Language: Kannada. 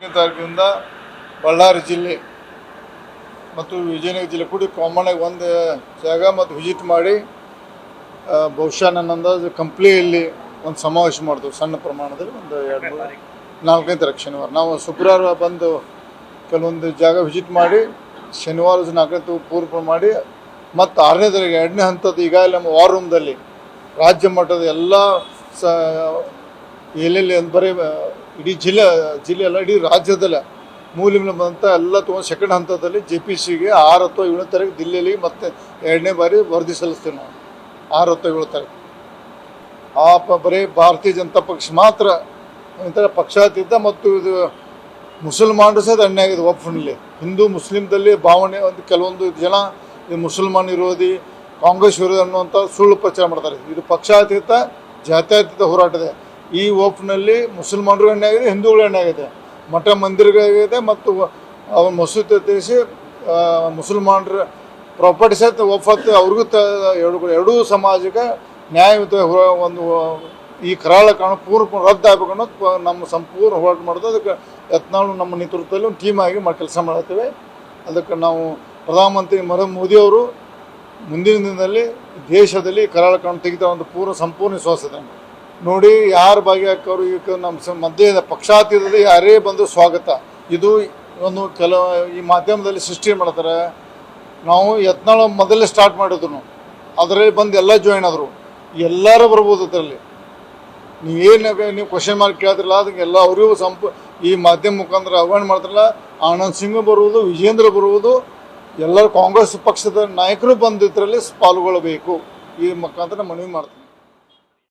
ತಾರೀಕಿನಿಂದ ಬಳ್ಳಾರಿ ಜಿಲ್ಲೆ ಮತ್ತು ವಿಜಯನಗರ ಜಿಲ್ಲೆ ಕೂಡ ಕಾಮನ್ ಆಗಿ ಒಂದು ಜಾಗ ಮತ್ತು ವಿಜಿಟ್ ಮಾಡಿ ಬಹುಶಃ ನನ್ನ ಅಂದಾಜು ಕಂಪ್ಲಿಯಲ್ಲಿ ಒಂದು ಸಮಾವೇಶ ಮಾಡ್ತೇವೆ. ಸಣ್ಣ ಪ್ರಮಾಣದಲ್ಲಿ ಒಂದು ಎರಡು ನಾಲ್ಕನೇ ತಾರೀಕು ಶನಿವಾರ. ನಾವು ಶುಕ್ರವಾರ ಬಂದು ಕೆಲವೊಂದು ಜಾಗ ವಿಸಿಟ್ ಮಾಡಿ, ಶನಿವಾರ ನಾಲ್ಕನೇ ತಾರೀಕು ಪೂರ್ವ ಮಾಡಿ, ಮತ್ತು ಆರನೇ ತಾರೀಕು ಎರಡನೇ ಹಂತದ ಈಗಾಗಲೇ ನಮ್ಮ ವಾರ್ ರೂಮ್ದಲ್ಲಿ ರಾಜ್ಯ ಮಟ್ಟದ ಎಲ್ಲ ಸ, ಎಲ್ಲೆಲ್ಲಿ ಬರೀ ಇಡೀ ಜಿಲ್ಲೆ ಜಿಲ್ಲೆ ಅಲ್ಲ ಇಡೀ ರಾಜ್ಯದಲ್ಲ ಮೂಲ ಬಂದಂಥ ಎಲ್ಲ ತೊಗೊಂಡು ಸೆಕೆಂಡ್ ಹಂತದಲ್ಲಿ ಜೆ ಪಿ ಸಿಗೆ ಆರು ಅಥವಾ ಏಳನೇ ತಾರೀಕು ದಿಲ್ಲಿಯಲ್ಲಿ ಮತ್ತೆ ಎರಡನೇ ಬಾರಿ ವರದಿ ಸಲ್ಲಿಸ್ತೀವಿ ನಾವು. ಆರು ಅಥವಾ ಏಳು ತಾರೀಕು. ಆ ಪ, ಬರೀ ಭಾರತೀಯ ಜನತಾ ಪಕ್ಷ ಮಾತ್ರ ಒಂಥರ ಪಕ್ಷಾತೀತ ಮತ್ತು ಇದು ಮುಸಲ್ಮಾನರು ಸಹ ಅನ್ಯಾಯ ಆಗಿದೆ ಒಪ್ಪಿನಲ್ಲಿ ಹಿಂದೂ ಮುಸ್ಲಿಮ್ದಲ್ಲಿ ಭಾವನೆ ಒಂದು ಕೆಲವೊಂದು ಜನ ಮುಸಲ್ಮಾನ್ ವಿರೋಧಿ, ಕಾಂಗ್ರೆಸ್ ವಿರೋಧಿ ಅನ್ನುವಂಥ ಸುಳ್ಳು ಪ್ರಚಾರ ಮಾಡ್ತಾರೆ ಇದು ಪಕ್ಷಾತೀತ, ಜಾತ್ಯತೀತ ಹೋರಾಟ ಇದೆ ಈ ಓಪ್ನಲ್ಲಿ ಮುಸಲ್ಮಾನರು ಆಗಿದೆ ಹಿಂದೂಗಳು ಆಗಿದೆ ಮಠ ಮಂದಿರಗಳಾಗಿದೆ ಮತ್ತು ಅವ ಮಸೂದೆ ತಿಳಿಸಿ ಮುಸಲ್ಮಾನರ ಪ್ರಾಪರ್ಟಿ ಸಹಿತ ಒಪ್ಪತ್ತು. ಅವ್ರಿಗೂ ತ ಎರಡು ಎರಡೂ ಸಮಾಜಕ್ಕೆ ನ್ಯಾಯಯುತ ಒಂದು ಈ ಕರಾಳ ಕಾರಣ ಪೂರ್ಣ ಆಗ್ಬೇಕು ಅನ್ನೋದು ನಮ್ಮ ಸಂಪೂರ್ಣ ಹೋರಾಟ ಮಾಡೋದು ಅದಕ್ಕೆ ಯತ್ನಾಳು ನಮ್ಮ ನೇತೃತ್ವದಲ್ಲಿ ಒಂದು ಟೀಮ್ ಆಗಿ ಮಾಡಿ ಕೆಲಸ ಮಾಡ್ತೇವೆ. ಅದಕ್ಕೆ ನಾವು ಪ್ರಧಾನಮಂತ್ರಿ ನರೇಂದ್ರ ಮೋದಿ ಅವರು ಮುಂದಿನ ದಿನದಲ್ಲಿ ದೇಶದಲ್ಲಿ ಕರಾಳ ಕಾನೂನು ತೆಗಿತಾ ಒಂದು ಪೂರ್ಣ ಸಂಪೂರ್ಣ ವಿಶ್ವಾಸ ನೋಡಿ, ಯಾರು ಭಾಗಿಯಾಕೋರು ಈಗ ನಮ್ಮ ಸ ಮಧ್ಯೆ ಪಕ್ಷಾತೀತದಲ್ಲಿ ಯಾರೇ ಬಂದು ಸ್ವಾಗತ. ಇದು ಒಂದು ಕೆಲ, ಈ ಮಾಧ್ಯಮದಲ್ಲಿ ಸೃಷ್ಟಿ ಮಾಡ್ತಾರೆ. ನಾವು ಯತ್ನಾಳ ಮೊದಲೇ ಸ್ಟಾರ್ಟ್ ಮಾಡಿದ್ರು. ಅದರಲ್ಲಿ ಬಂದು ಎಲ್ಲ ಜಾಯಿನ್ ಆದರು. ಎಲ್ಲರೂ ಬರ್ಬೋದು ಅದರಲ್ಲಿ. ನೀವೇನು ನೀವು ಕ್ವಶನ್ ಮಾರ್ಕ್ ಕೇಳ್ತಿರಲ್ಲ, ಅದಕ್ಕೆ ಎಲ್ಲ ಅವರಿಗೂ ಸಂಪ, ಈ ಮಾಧ್ಯಮ ಮುಖಾಂತರ ಆಹ್ವಾನ ಮಾಡ್ತಾರಲ್ಲ, ಆನಂದ್ ಸಿಂಗ್ ಬರುವುದು, ವಿಜೇಂದ್ರ ಬರುವುದು, ಎಲ್ಲರೂ ಕಾಂಗ್ರೆಸ್ ಪಕ್ಷದ ನಾಯಕರು ಬಂದು ಇದರಲ್ಲಿ ಪಾಲ್ಗೊಳ್ಳಬೇಕು ಈ ಮುಖಾಂತರ ಮನವಿ ಮಾಡ್ತೀನಿ.